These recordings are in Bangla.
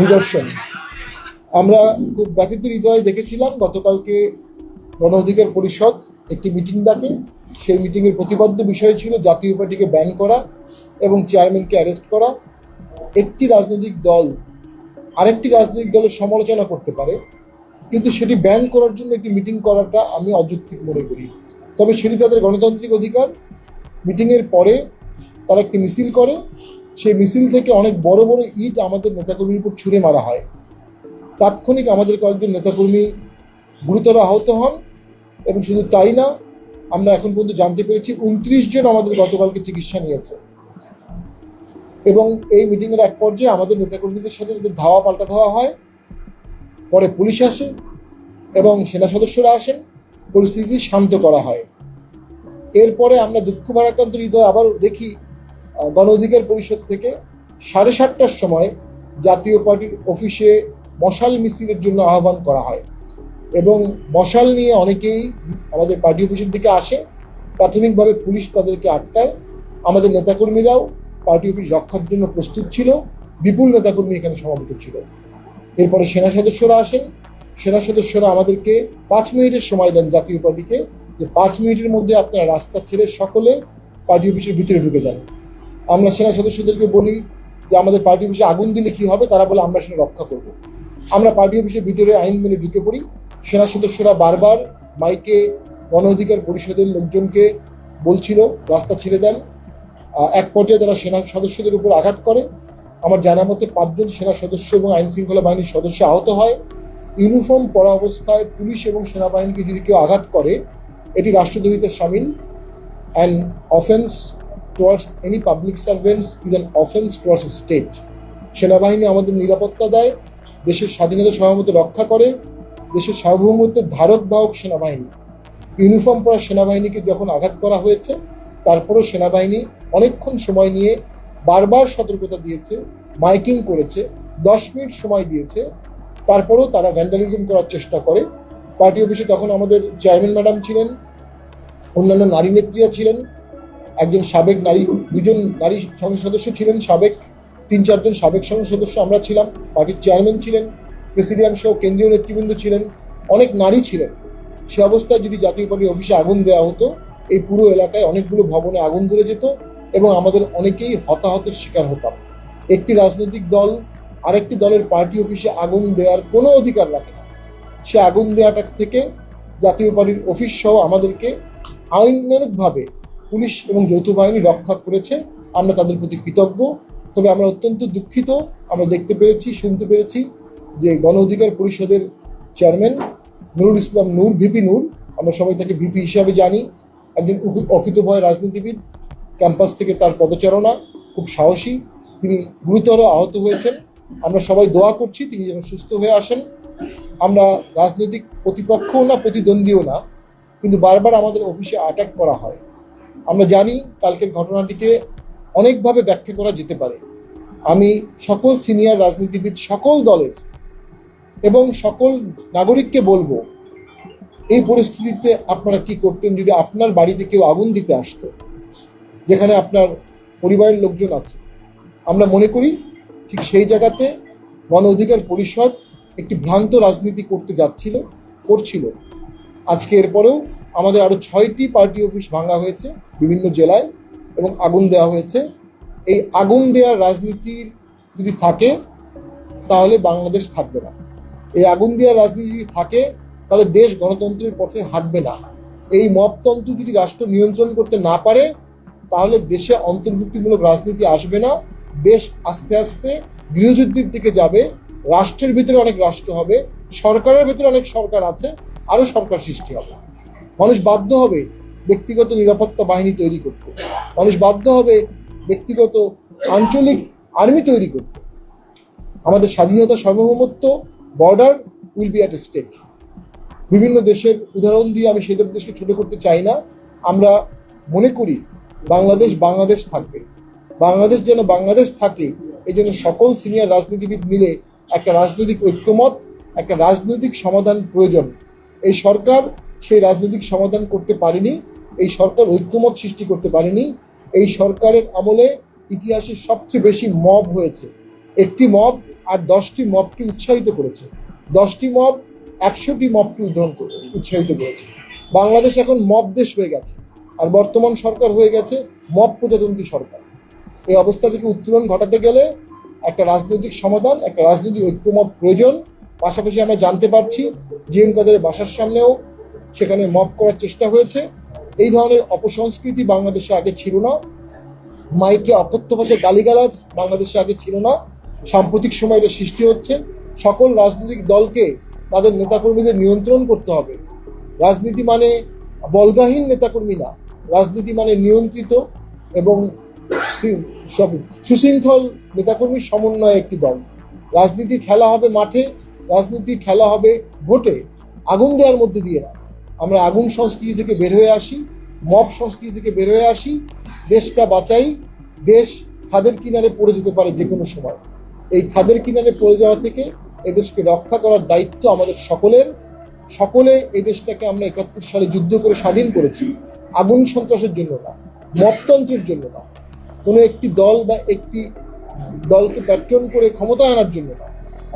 নিদর্শন। আমরা খুব ব্যথিত হৃদয়ে দেখেছিলাম গতকালকে গণ অধিকার পরিষদ একটি মিটিং ডাকে। সেই মিটিংয়ের প্রতিপাদ্য বিষয় ছিল জাতীয় পার্টিকে ব্যান করা এবং চেয়ারম্যানকে অ্যারেস্ট করা। একটি রাজনৈতিক দল আরেকটি রাজনৈতিক দলের সমালোচনা করতে পারে। কিন্তু সেটি ব্যান করার জন্য একটি মিটিং করাটা আমি অযৌক্তিক মনে করি। তবে সেটি তাদের গণতান্ত্রিক অধিকার। মিটিংয়ের পরে তারা একটি মিছিল করে। সেই মিছিল থেকে অনেক বড় বড় ইট আমাদের নেতাকর্মীর উপর ছুঁড়ে মারা হয়। তাৎক্ষণিক আমাদের কয়েকজন নেতাকর্মী গুরুতর আহত হন এবং শুধু তাই না, আমরা এখন পর্যন্ত জানতে পেরেছি উনত্রিশ জন আমাদের গতকালকে চিকিৎসা নিয়েছে। এবং এই মিটিংয়ের এক পর্যায়ে আমাদের নেতাকর্মীদের সাথে তাদের ধাওয়া পাল্টা ধাওয়া হয়। পরে পুলিশ আসে এবং সেনা সদস্যরা আসেন, পরিস্থিতি শান্ত করা হয়। এরপরে আমরা দুঃখ ভারাক্রান্ত হৃদয় আবার দেখি গণ অধিকার পরিষদ থেকে সাড়ে সাতটার সময় জাতীয় পার্টির অফিসে মশাল মিছিলের জন্য আহ্বান করা হয়। এবং মশাল নিয়ে অনেকেই আমাদের পার্টি অফিসের দিকে আসে। প্রাথমিকভাবে পুলিশ তাদেরকে আটকায়। আমাদের নেতাকর্মীরাও পার্টি অফিস রক্ষার জন্য প্রস্তুত ছিল। বিপুল নেতাকর্মী এখানে সমাবেত ছিল। এরপরে সেনা সদস্যরা আসেন। সেনা সদস্যরা আমাদেরকে পাঁচ মিনিটের সময় দেন জাতীয় পার্টিকে। যে পাঁচ মিনিটের মধ্যে আপনারা রাস্তা ছেড়ে সকলে পার্টি অফিসের ভিতরে ঢুকে যান। আমরা সেনা সদস্যদেরকে বলি যে আমাদের পার্টি অফিসে আগুন দিলে কি হবে? তারা বলে, আমরা সেটা রক্ষা করব। আমরা পার্টি অফিসের ভিতরে আইন মেনে ঢুকে পড়ি। সেনা সদস্যরা বারবার মাইকে, গণ অধিকার পরিষদের লোকজনকে বলছিল, রাস্তা ছেড়ে দেন। এক পর্যায়ে তারা সেনা সদস্যদের উপর আঘাত করে। আমার জানা মতে পাঁচজন সেনা সদস্য এবং আইন শৃঙ্খলা বাহিনীর সদস্য আহত হয়। ইউনিফর্ম পরা অবস্থায় পুলিশ এবং সেনাবাহিনীকে যদি কেউ আঘাত করে, এটি রাষ্ট্রদ্রোহিতার সামিল and offence towards any public servants is an offence towards state সেনাবাহিনী আমাদের নিরাপত্তা দেয়, দেশের স্বাধীনতা সার্বভৌমত্ব রক্ষা করে, দেশের সার্বভৌমত্বের ধারক বাহক সেনাবাহিনী। ইউনিফর্ম পরা সেনাবাহিনীকে যখন আঘাত করা হয়েছে, তারপরও সেনাবাহিনী অনেকক্ষণ সময় নিয়ে বারবার সতর্কতা দিয়েছে, মাইকিং করেছে, দশ মিনিট সময় দিয়েছে, তারপরেও তারা ভ্যান্ডালিজম করার চেষ্টা করে। পার্টি অফিসে তখন আমাদের চেয়ারম্যান ম্যাডাম ছিলেন, অন্যান্য নারী নেত্রীরা ছিলেন একজন সাবেক নারী, দুজন নারী সংসদ সদস্য ছিলেন, সাবেক তিন চারজন সাবেক সংসদ সদস্য আমরা ছিলাম, পার্টির চেয়ারম্যান ছিলেন, প্রেসিডিয়াম সহ কেন্দ্রীয় নেতৃবৃন্দ ছিলেন, অনেক নারী ছিলেন। সে অবস্থায় যদি জাতীয় পার্টির অফিসে আগুন দেওয়া হতো, এই পুরো এলাকায় অনেকগুলো ভবনে আগুন ধরে যেত এবং আমাদের অনেকেই হতাহতের শিকার হতাম। একটি রাজনৈতিক দল আরেকটি দলের পার্টি অফিসে আগুন দেওয়ার কোনো অধিকার রাখে না। সে আগুন দেওয়াটা থেকে জাতীয় পার্টির অফিস সহ আমাদেরকে আইনানুগভাবে পুলিশ এবং যৌথ বাহিনী রক্ষা করেছে। আমরা তাদের প্রতি কৃতজ্ঞ। তবে আমরা অত্যন্ত দুঃখিত। আমরা দেখতে পেরেছি, শুনতে পেরেছি যে গণ অধিকার পরিষদের চেয়ারম্যান নুরুল ইসলাম নূর, ভিপি নূর, আমরা সবাই তাকে ভিপি হিসাবে জানি। একজন অকৃতভয় রাজনীতিবিদ ক্যাম্পাস থেকে তার পদচারণা, খুব সাহসী। তিনি গুরুতর আহত হয়েছেন। আমরা সবাই দোয়া করছি তিনি যেন সুস্থ হয়ে আসেন। আমরা রাজনৈতিক প্রতিপক্ষও না, প্রতিদ্বন্দ্বীও না, কিন্তু বারবার আমাদের অফিসে অ্যাটাক করা হয়। আমরা জানি কালকের ঘটনাটিকে অনেকভাবে ব্যাখ্যা করা যেতে পারে। আমি সকল সিনিয়র রাজনীতিবিদ, সকল দলের এবং সকল নাগরিককে বলব, এই পরিস্থিতিতে আপনারা কি করতেন যদি আপনার বাড়িতে কেউ আগুন দিতে আসতো? যেখানে আপনার পরিবারের লোকজন আছে। আমরা মনে করি ঠিক সেই জায়গাতে গণ অধিকার পরিষদ একটি ভ্রান্ত রাজনীতি করতে যাচ্ছিল, করছিল। আজকে এরপরেও আমাদের আরও ছয়টি পার্টি অফিস ভাঙা হয়েছে বিভিন্ন জেলায় এবং আগুন দেওয়া হয়েছে। এই আগুন দেওয়ার রাজনীতির যদি থাকে, তাহলে বাংলাদেশ থাকবে না। এই আগুন দেওয়ার রাজনীতি যদি থাকে, তাহলে দেশ গণতন্ত্রের পথে হাঁটবে না। এই মপতন্ত্র যদি রাষ্ট্র নিয়ন্ত্রণ করতে না পারে, তাহলে দেশে অন্তর্ভুক্তিমূলক রাজনীতি আসবে না। দেশ আস্তে আস্তে গৃহযুদ্ধের দিকে যাবে। রাষ্ট্রের ভিতরে অনেক রাষ্ট্র হবে, সরকারের ভিতরে অনেক সরকার আছে, আরও সরকার সৃষ্টি হবে। মানুষ বাধ্য হবে ব্যক্তিগত নিরাপত্তা বাহিনী তৈরি করতে। মানুষ বাধ্য হবে ব্যক্তিগত আঞ্চলিক আর্মি তৈরি করতে। আমাদের স্বাধীনতা সার্বভৌমত্ব border will be at stake. বিভিন্ন দেশের উদাহরণ দিয়ে আমি সেসব দেশকে ছোট করতে চাই না। আমরা মনে করি বাংলাদেশ বাংলাদেশ থাকবে। বাংলাদেশ যেন বাংলাদেশ থাকে, এই জন্য সকল সিনিয়র রাজনীতিবিদ মিলে একটা রাজনৈতিক ঐক্যমত, একটা রাজনৈতিক সমাধান প্রয়োজন। এই সরকার সেই রাজনৈতিক সমাধান করতে পারেনি, এই সরকার ঐক্যমত সৃষ্টি করতে পারেনি, এই সরকারের আমলে ইতিহাসে সবচেয়ে বেশি মব হয়েছে। একটি মব আর দশটি মবকে উৎসাহিত করেছে। দশটি মব একশোটি মবকে উদ্ধারণ উৎসাহিত করেছে। বাংলাদেশ এখন মব দেশ হয়ে গেছে আর বর্তমান সরকার হয়ে গেছে মব প্রজাতন্ত্রী সরকার। এই অবস্থা থেকে উত্তোলন ঘটাতে গেলে একটা রাজনৈতিক সমাধান, একটা রাজনৈতিক ঐক্যমত প্রয়োজন। পাশাপাশি আমরা জানতে পারছি, জিএম কাদের বাসার সামনেও সেখানে মব করার চেষ্টা হয়েছে। এই ধরনের অপসংস্কৃতি বাংলাদেশে আগে ছিল না। মাইকে অকথ্য ভাষায় গালিগালাজ বাংলাদেশে আগে ছিল না। সাম্প্রতিক সময় এটা সৃষ্টি হচ্ছে। সকল রাজনৈতিক দলকে তাদের নেতাকর্মীদের নিয়ন্ত্রণ করতে হবে। রাজনীতি মানে বলগাহীন নেতাকর্মী না। রাজনীতি মানে নিয়ন্ত্রিত এবং সব সুশৃঙ্খল নেতাকর্মীর সমন্বয়ে একটি দল। রাজনীতি খেলা হবে মাঠে, রাজনীতি খেলা হবে ভোটে। আগুন দেওয়ার মধ্যে দিয়ে না আমরা আগুন সংস্কৃতি থেকে বের হয়ে আসি, মব সংস্কৃতি থেকে বের হয়ে আসি, দেশটা বাঁচাই, দেশ খাদের কিনারে পড়ে যেতে পারে যে কোনো সময়। এই খাদের কিনারে পড়ে যাওয়া থেকে এদেশকে রক্ষা করার দায়িত্ব আমাদের সকলের। সকলে এই দেশটাকে আমরা একাত্তর সালে যুদ্ধ করে স্বাধীন করেছি। আগুন সন্ত্রাসের জন্য না, মপতন্ত্রের জন্য না। কোনো একটি দল বা একটি দলকে প্যাট্রন করে ক্ষমতা আনার জন্য না।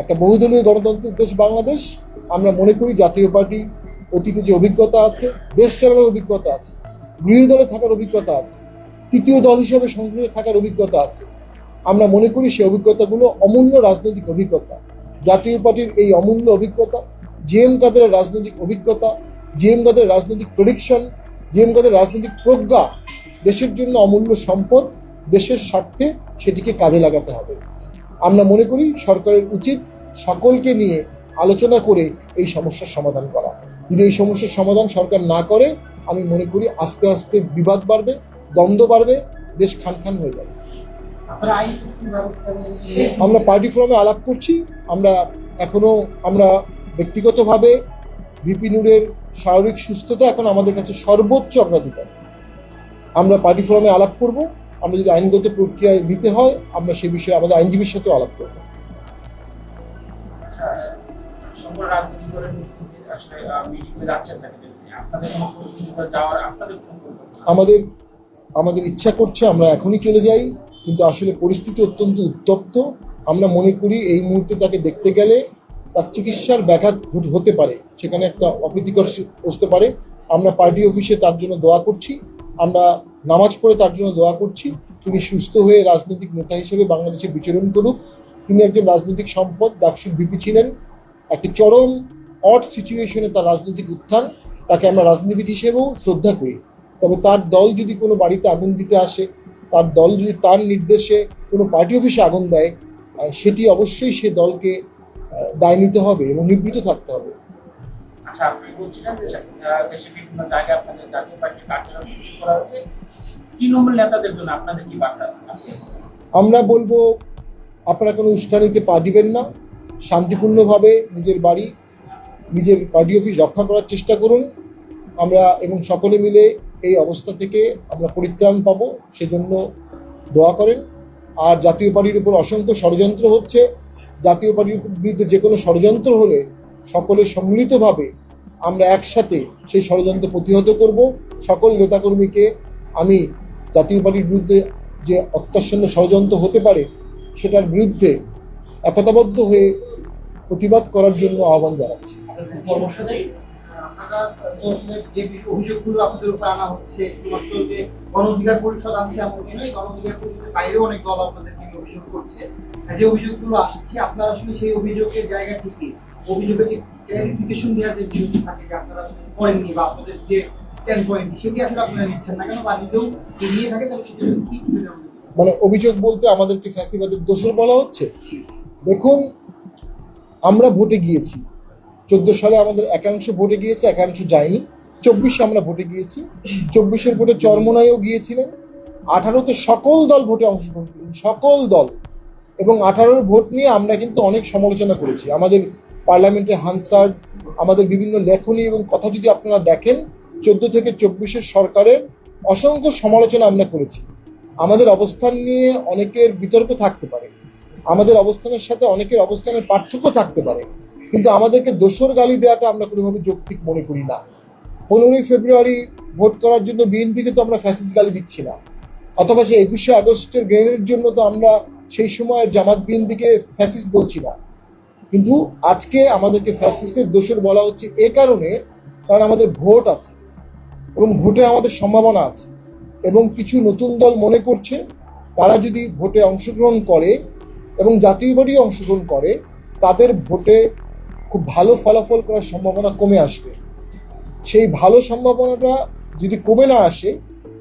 একটা বহুদলীয় গণতন্ত্রের দেশ বাংলাদেশ আমরা মনে করি জাতীয় পার্টি অতীতে যে অভিজ্ঞতা আছে, দেশ চালানোর অভিজ্ঞতা আছে গৃহী দলে থাকার অভিজ্ঞতা আছে, তৃতীয় দল হিসেবে সংসদে থাকার অভিজ্ঞতা আছে, আমরা মনে করি সেই অভিজ্ঞতাগুলো অমূল্য রাজনৈতিক অভিজ্ঞতা। জাতীয় পার্টির এই অমূল্য অভিজ্ঞতা, জিএম কাদের রাজনৈতিক অভিজ্ঞতা, জিএম কাদের রাজনৈতিক প্রেডিকশন জিএম কাদের রাজনৈতিক প্রজ্ঞা, দেশের জন্য অমূল্য সম্পদ, দেশের স্বার্থে সেটিকে কাজে লাগাতে হবে। আমরা মনে করি সরকারের উচিত সকলকে নিয়ে আলোচনা করে এই সমস্যার সমাধান করা। যদি এই সমস্যার সমাধান সরকার না করে আমি মনে করি আস্তে আস্তে বিবাদ বাড়বে দ্বন্দ্ব বাড়বে দেশ খান খান হয়ে যাবে? আমরা পার্টি ফোরামে আলাপ করছি আমরা এখনও আমরা ব্যক্তিগতভাবে ভিপি নুরের শারীরিক সুস্থতা এখন আমাদের কাছে সর্বোচ্চ অগ্রাধিকার। আমরা পার্টি ফোরামে আলাপ করব আমরা যদি আইনগত প্রক্রিয়ায় দিতে হয় আমরা সে বিষয়ে আমাদের আইনজীবীর সাথেও আলাপ করব। আপনাদের আমাদের আমাদের ইচ্ছা করছে আমরা এখনই চলে যাই, কিন্তু আসলে পরিস্থিতি অত্যন্ত উত্তপ্ত। আমরা মনে করি এই মুহূর্তে তাকে দেখতে গেলে তার চিকিৎসার ব্যাঘাত ঘট- হতে পারে, সেখানে একটা অপ্রীতিকর বসতে পারে। আমরা পার্টি অফিসে তার জন্য দোয়া করছি, আমরা নামাজ পড়ে তার জন্য দোয়া করছি। তিনি সুস্থ হয়ে রাজনৈতিক নেতা হিসেবে বাংলাদেশে বিচরণ করুক। তিনি একজন রাজনৈতিক সম্পদ, ডাকসুর বিপি ছিলেন। একটি চরম অড সিচুয়েশনে তার রাজনৈতিক উত্থান তাকে আমরা রাজনীতিবিদ হিসেবেও শ্রদ্ধা করি। তবে তার দল যদি কোনো বাড়িতে আগুন দিতে আসে তার দল যদি তার নির্দেশে কোনো পার্টি অফিসে আগুন দেয় সেটি অবশ্যই সে দলকে দায় নিতে হবে এবং নিবৃত থাকতে হবে। আচ্ছা, আপনি বলছিলেন যে, আহ, বিভিন্ন জায়গায় আপনাদের জাতীয় পার্টির কার্যালয় কিছু করা হচ্ছে। তৃণমূল নেতাদের জন্য আপনাদের কি বার্তা আমরা বলব আপনারা কোনো উস্কানিতে পা দিবেন না। শান্তিপূর্ণভাবে নিজের বাড়ি, নিজের পার্টি অফিস রক্ষা করার চেষ্টা করুন। আমরা এবং সকলে মিলে এই অবস্থা থেকে আমরা পরিত্রাণ পাবো, সেজন্য দোয়া করেন। আর জাতীয় পার্টির উপর অসংখ্য ষড়যন্ত্র হচ্ছে। জাতীয় পার্টির বিরুদ্ধে যে কোনো ষড়যন্ত্র হলে সকলে সম্মিলিতভাবে আমরা একসাথে সেই ষড়যন্ত্র প্রতিহত করব। সকল নেতাকর্মীকে আমি জাতীয় পার্টির বিরুদ্ধে যে অত্যাসন্ন ষড়যন্ত্র হতে পারে, সেটার বিরুদ্ধে একতাবদ্ধ হয়ে প্রতিবাদ করার জন্য আহ্বান জানাচ্ছি। কর্মসূচি? আপনারা তো আসলে যে অভিযোগগুলো আপনাদের উপর আনা হচ্ছে শুধুমাত্র যে গণ অধিকার পরিষদ আছে এমনকি নয় গণ অধিকার পরিষদের বাইরেও অনেক দল আপনাদের অভিযোগ করছে। যে অভিযোগগুলো আসছে আপনারা আসলে সেই অভিযোগের জায়গা থেকে অভিযোগের যে ক্লারিফিকেশন দেওয়ার যে বিষয়টি থাকে যে আপনারা আসলে করেননি বা আপনাদের যে স্ট্যান্ড পয়েন্ট সেটি আসলে আপনারা নিচ্ছেন না কেন? বা নিজেও নিয়ে থাকে তাহলে সেটা? মানে অভিযোগ বলতে আমাদেরকে ফ্যাসিবাদের দোষর বলা হচ্ছে? দেখুন আমরা ভোটে গিয়েছি। চোদ্দ সালে আমাদের একাংশ ভোটে গিয়েছে, একাংশ যায়নি। চব্বিশে আমরা ভোটে গিয়েছি। চব্বিশের ভোটে চরমনায়ও গিয়েছিলেন। আঠারোতে সকল দল ভোটে অংশগ্রহণ করেন সকল দল। এবং আঠারোর ভোট নিয়ে আমরা কিন্তু অনেক সমালোচনা করেছি। আমাদের পার্লামেন্টে হানসার্ড আমাদের বিভিন্ন লেখনী এবং কথা যদি আপনারা দেখেন, চোদ্দ থেকে চব্বিশের সরকারের অসংখ্য সমালোচনা আমরা করেছি। আমাদের অবস্থান নিয়ে অনেকের বিতর্ক থাকতে পারে। আমাদের অবস্থানের সাথে অনেকের অবস্থানের পার্থক্য থাকতে পারে, কিন্তু আমাদেরকে দোসর গালি দেওয়াটা আমরা কোনোভাবে যৌক্তিক মনে করি না। পনেরোই ফেব্রুয়ারি ভোট করার জন্য বিএনপিকে তো আমরা ফ্যাসিস্ট গালি দিচ্ছি না, অথবা সেই একুশে আগস্টের গ্রেনেডের জন্য তো আমরা সেই সময় জামাত বিএনপিকে ফ্যাসিস্ট বলছি না। কিন্তু আজকে আমাদেরকে ফ্যাসিস্টের দোষর বলা হচ্ছে এ কারণে কারণ আমাদের ভোট আছে এবং ভোটে আমাদের সম্ভাবনা আছে এবং কিছু নতুন দল মনে করছে, তারা যদি ভোটে অংশগ্রহণ করে এবং জাতীয় পার্টি অংশগ্রহণ করে, তাদের ভোটে খুব ভালো ফলাফল করার সম্ভাবনা কমে আসবে। সেই ভালো সম্ভাবনাটা যদি কমে না আসে,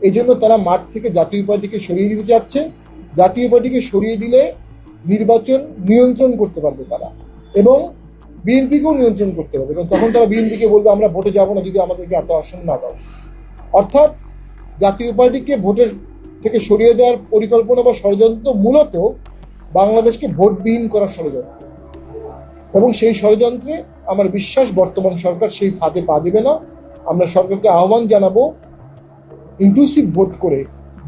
এই জন্য তারা মাঠ থেকে জাতীয় পার্টিকে সরিয়ে দিতে চাচ্ছে জাতীয় পার্টিকে সরিয়ে দিলে নির্বাচন নিয়ন্ত্রণ করতে পারবে তারা এবং বিএনপিকেও নিয়ন্ত্রণ করতে পারবে কারণ তখন তারা বিএনপিকে বলবে, আমরা ভোটে যাব না যদি আমাদেরকে এত আসন না দাও। অর্থাৎ জাতীয় পার্টিকে ভোটের থেকে সরিয়ে দেওয়ার পরিকল্পনা বা ষড়যন্ত্র মূলত বাংলাদেশকে ভোটবিহীন করার ষড়যন্ত্র। এবং সেই ষড়যন্ত্রে আমার বিশ্বাস, বর্তমান সরকার সেই ফাঁদে পা দেবে না। আমরা সরকারকে আহ্বান জানাব ইনক্লুসিভ ভোট করে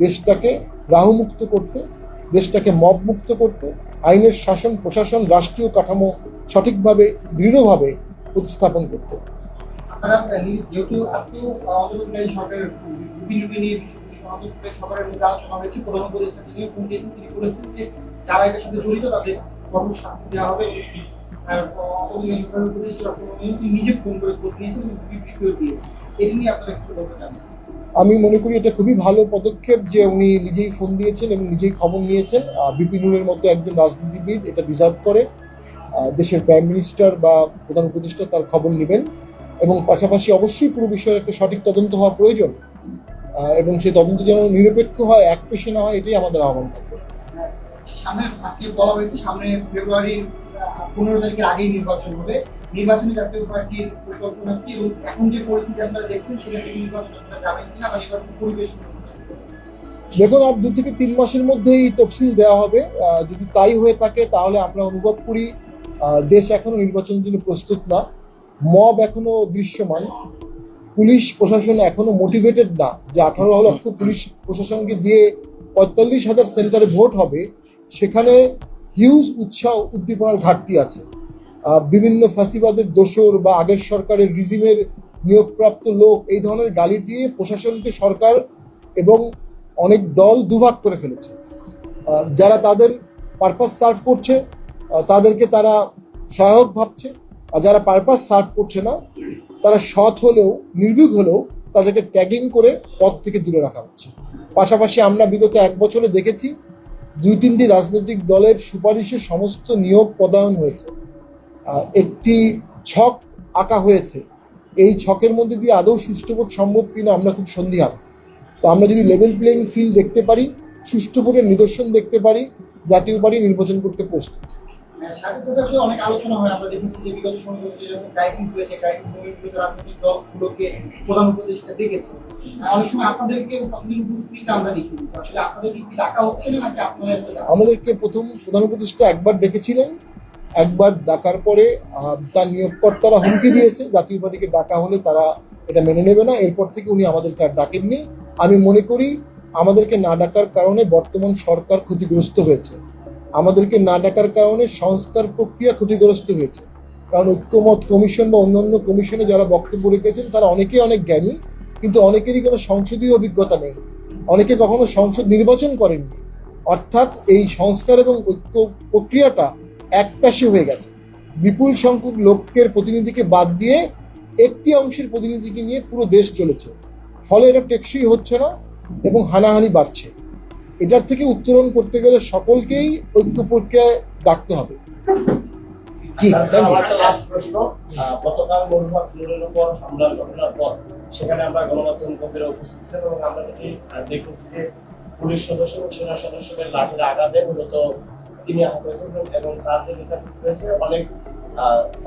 দেশটাকে রাহুমুক্ত করতে, দেশটাকে মব মুক্ত করতে, আইনের শাসন, প্রশাসন, রাষ্ট্রীয় কাঠামো সঠিকভাবে, দৃঢ়ভাবে প্রতিস্থাপন করতে। যেহেতু সরকারের মধ্যে আলোচনা হয়েছে, প্রধান উপদেষ্টা তিনি বলেছেন যে যারা এটার সাথে জড়িত তাদের দেওয়া হবে। আমি মনে করি এটা খুবই ভালো পদক্ষেপ যে উনি নিজেই ফোন দিয়েছেন এবং নিজেই খবর নিয়েছেন। বিপিনুরের মতো একজন রাজনীতিবিদ এটা ডিজার্ভ করে। দেশের প্রাইম মিনিস্টার বা প্রধান উপদেষ্টা তার খবর নেবেন এবং পাশাপাশি অবশ্যই পুরো বিষয়ের একটা সঠিক তদন্ত হওয়া প্রয়োজন। এবং সেই তদন্ত যেন নিরপেক্ষ হয়, এক পেশে না হয়, এটাই আমাদের আহ্বান থাকবে। সামনে আজকে বলা হয়েছে সামনে ফেব্রুয়ারির পনেরো তারিখের আগেই নির্বাচন হবে। নির্বাচনী জাতীয় পার্টির পরিকল্পনা কি এবং এখন যে পরিস্থিতি আপনারা দেখছেন সেটা থেকে নির্বাচন আপনারা যাবেন কিনা বা নির্বাচন পরিবেশ দেখুন আর দু থেকে তিন মাসের মধ্যেই তফসিল দেওয়া হবে। যদি তাই হয়ে থাকে, তাহলে আমরা অনুভব করি দেশ এখনও নির্বাচনের জন্য প্রস্তুত না। মব এখনও দৃশ্যমান। পুলিশ প্রশাসন এখনও মোটিভেটেড না। যে আঠারো লক্ষ পুলিশ প্রশাসনকে দিয়ে পঁয়তাল্লিশ হাজার সেন্টারে ভোট হবে সেখানে হিউজ উৎসাহ, উদ্দীপনার ঘাটতি আছে। বিভিন্ন ফ্যাসিবাদের দোসর বা আগের সরকারের রিজিমের নিয়োগপ্রাপ্ত লোক এই ধরনের গালি দিয়ে প্রশাসনকে সরকার এবং অনেক দল দুভাগ করে ফেলেছে। যারা তাদের পারপাস সার্ভ করছে তাদেরকে তারা সহায়ক ভাবছে। আর যারা পারপাস সার্ভ করছে না, তারা সৎ হলেও, নির্ভীক হলেও তাদেরকে ট্যাগিং করে পথ থেকে দূরে রাখা হচ্ছে। পাশাপাশি আমরা বিগত এক বছরে দেখেছি দুই তিনটি রাজনৈতিক দলের সুপারিশে সমস্ত নিয়োগ পদায়ন হয়েছে। একটি ছক আঁকা হয়েছে। এই ছকের মধ্যে দিয়ে আদৌ সুষ্ঠুভোট সম্ভব কিনা আমরা খুব সন্দিহান। তো আমরা যদি লেভেল প্লেইং ফিল্ড দেখতে পারি সুষ্ঠু ভোটের নিদর্শন দেখতে পারি, জাতীয় পার্টি নির্বাচন করতে প্রস্তুত। হ্যাঁ, অনেক আলোচনা হয়। আমরা দেখেছি যে বিগত ক্রাইসিস হয়েছে ক্রাইসিস রাজনৈতিক দলগুলোকে প্রধান ডেকেছে। আহ, অনেক সময় আপনাদেরকে আপনাদের উপস্থিতিটা আমরা দেখি আসলে কি ডাকা হচ্ছে না নাকি আমাদেরকে প্রথম প্রধান উপদেষ্টা একবার ডেকেছিলেন। একবার ডাকার পরে তার নিয়োগকর্তারা হুমকি দিয়েছে। জাতীয় পার্টিকে ডাকা হলে তারা এটা মেনে নেবে না। এরপর থেকে উনি আমাদেরকে আর ডাকেননি। আমি মনে করি আমাদেরকে না ডাকার কারণে বর্তমান সরকার ক্ষতিগ্রস্ত হয়েছে। আমাদেরকে না ডাকার কারণে সংস্কার প্রক্রিয়া ক্ষতিগ্রস্ত হয়েছে। কারণ ঐক্যমত কমিশন বা অন্যান্য কমিশনে যারা বক্তব্য রেখেছেন, তারা অনেকেই অনেক জ্ঞানী, কিন্তু অনেকেরই কোনো সংসদীয় অভিজ্ঞতা নেই। অনেকে কখনো সংসদ নির্বাচন করেননি। অর্থাৎ এই সংস্কার এবং ঐক্য প্রক্রিয়াটা একপাশে হয়ে গেছে। বিপুল সংখ্যক লোকের প্রতিনিধিকে বাদ দিয়ে একটি অংশের প্রতিনিধিকে নিয়ে পুরো দেশ চলেছে। ফলে এটা টেকসই হচ্ছে না এবং হানাহানি বাড়ছে। এটার থেকে উত্তরণ করতে গেলে সকলকেই ঐক্য প্রক্রিয়ায় ডাকতে হবে। জি থ্যাংক ইউ লাস্ট প্রশ্ন। গতকাল মনুভাগ নূরের উপর হামলার ঘটনার পর সেখানে আমরা গণমাধ্যম কর্মীরা উপস্থিত ছিলাম এবং আমরা যেটি দেখেছি যে পুলিশ সদস্য এবং সেনা সদস্যদের লাঠির আঘাতে মূলত তিনি আহত হয়েছেন এবং- তার যে নেতা হয়েছে অনেক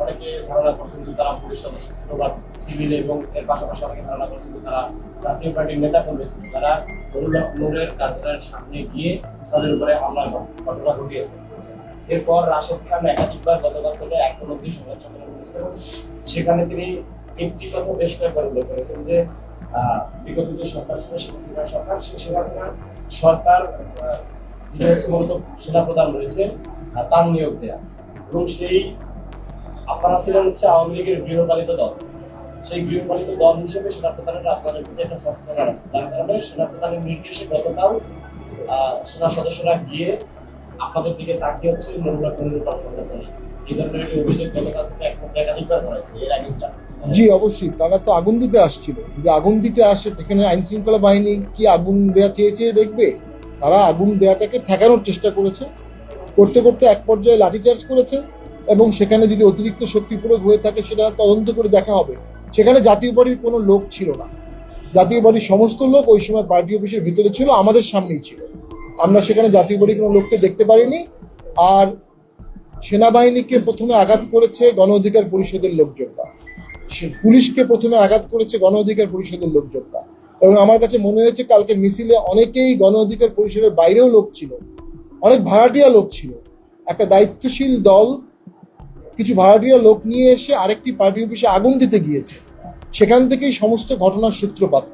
অনেকে ধারণা করছেন যে তারা পুলিশ সদস্য ছিল বা সিভিল এবং এর পাশাপাশি অনেকে ধারণা করছেন যে তারা জাতীয় পার্টির নেতা কর্মী ছিল। তারা নূরের কার্যালয়ের সামনে গিয়ে তাদের উপরে হামলার ঘটনা ঘটিয়েছে। এরপর রাশেদ খান একাধিকবার গতকাল থেকে এক নদী সংবাদ সম্মেলন করেছেন। সেখানে তিনি একটি কথা বেশ কয়েকবার উল্লেখ করেছেন যে বিগত যে সরকার ছিল হাসিনার সরকার শেখ হাসিনার সরকার যিনি হচ্ছে মূলত সেনাপ্রধান রয়েছে তার নিয়োগ দেয়া। এবং সেই আপনারা ছিলেন হচ্ছে আওয়ামী লীগের গৃহপালিত দল। সেই গৃহপালিত দল হিসেবে সেনাপ্রধানের আপনাদের প্রতি একটা সফটওয়্যার আছে। যার কারণে সেনাপ্রধানের নির্দেশে গতকাল সেনা সদস্যরা গিয়ে আপনাদের দিকে তাকিয়ে হচ্ছে একাধিকবার করেছে এর আগে জি, অবশ্যই। তারা তো আগুন দিতে আসছিল। যদি আগুন দিতে আসে, সেখানে আইন শৃঙ্খলা বাহিনী কি আগুন দেওয়া চেয়ে চেয়ে দেখবে? তারা আগুন দেওয়াটাকে ঠেকানোর চেষ্টা করেছে। করতে করতে এক পর্যায়ে লাঠিচার্জ করেছে। এবং সেখানে যদি অতিরিক্ত শক্তি প্রয়োগ হয়ে থাকে, সেটা তদন্ত করে দেখা হবে। সেখানে জাতীয় বাড়ির কোনো লোক ছিল না। জাতীয় বাড়ির সমস্ত লোক ওই সময় পার্টি অফিসের ভিতরে ছিল, আমাদের সামনেই ছিল। আমরা সেখানে জাতীয় বাড়ির কোনো লোককে দেখতে পারিনি। আর সেনাবাহিনীকে প্রথমে আঘাত করেছে গণ অধিকার পরিষদের লোকজনরা। পুলিশকে প্রথমে আঘাত করেছে গণ অধিকার পরিষদের লোকজনরা। এবং আমার কাছে মনে হয়েছে কালকে মিছিলে অনেকেই গণ অধিকার পরিষদের বাইরেও লোক ছিল। অনেক ভাড়াটিয়া লোক ছিল। একটা দায়িত্বশীল দল কিছু ভাড়াটিয়া লোক নিয়ে এসে আরেকটি পার্টি অফিসে আগুন দিতে গিয়েছে। সেখান থেকেই সমস্ত ঘটনার সূত্রপাত।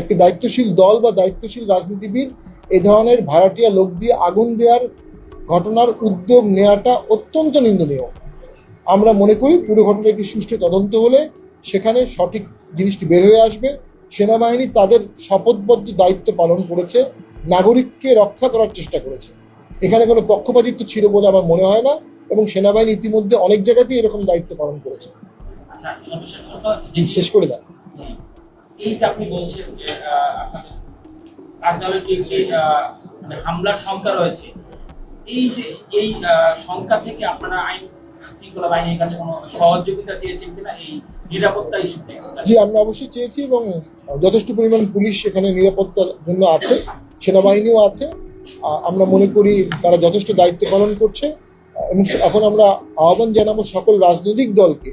একটি দায়িত্বশীল দল বা দায়িত্বশীল রাজনীতিবিদ এ ধরনের ভাড়াটিয়া লোক দিয়ে আগুন দেওয়ার ঘটনার উদ্যোগ নেওয়াটা অত্যন্ত নিন্দনীয়। আমরা মনে করি পুরো ঘটনার একটি সুষ্ঠু তদন্ত হলে সেখানে সঠিক জিনিসটি বের হয়ে আসবে। সেনাবাহিনী তাদের শপথবদ্ধ দায়িত্ব পালন করেছে, নাগরিককে রক্ষা করার চেষ্টা করেছে। এখানে কোনো পক্ষপাতিত্ব ছিল বলে আমার মনে হয় না। এবং সেনাবাহিনী ইতিমধ্যে অনেক জায়গাতেই এরকম দায়িত্ব পালন করেছে। আচ্ছা জি। শেষ করে দেন এই যে আপনি বলছেন যে আপনাদের একটি মানে হামলার সংখ্যা রয়েছে এই যে এই সংখ্যা থেকে আপনারা আইন শৃঙ্খলা বাহিনীর কাছে কোনো সহযোগিতা চেয়েছেন কিনা? এই নিরাপত্তা ইস্যুতে জি আমরা অবশ্যই চেয়েছি এবং যথেষ্ট পরিমাণ পুলিশ এখানে নিরাপত্তার জন্য আছে সেনাবাহিনীও আছে। আমরা মনে করি তারা যথেষ্ট দায়িত্ব পালন করছে। এবং এখন আমরা আহ্বান জানাব সকল রাজনৈতিক দলকে,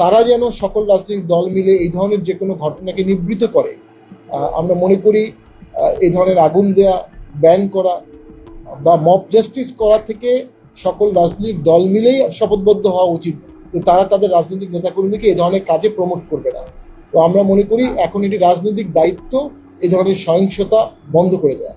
তারা যেন সকল রাজনৈতিক দল মিলে এই ধরনের যে কোনো ঘটনাকে নিবৃত করে। আমরা মনে করি এই ধরনের আগুন দেয়া ব্যান করা বা মব জাস্টিস করা থেকে সকল রাজনৈতিক দল মিলেই শপথবদ্ধ হওয়া উচিত যে তারা তাদের রাজনৈতিক নেতাকর্মীকে এই ধরনের কাজে প্রমোট করবে না। তো আমরা মনে করি, এখন এটি রাজনৈতিক দায়িত্ব, এই ধরনের সহিংসতা বন্ধ করে দেওয়া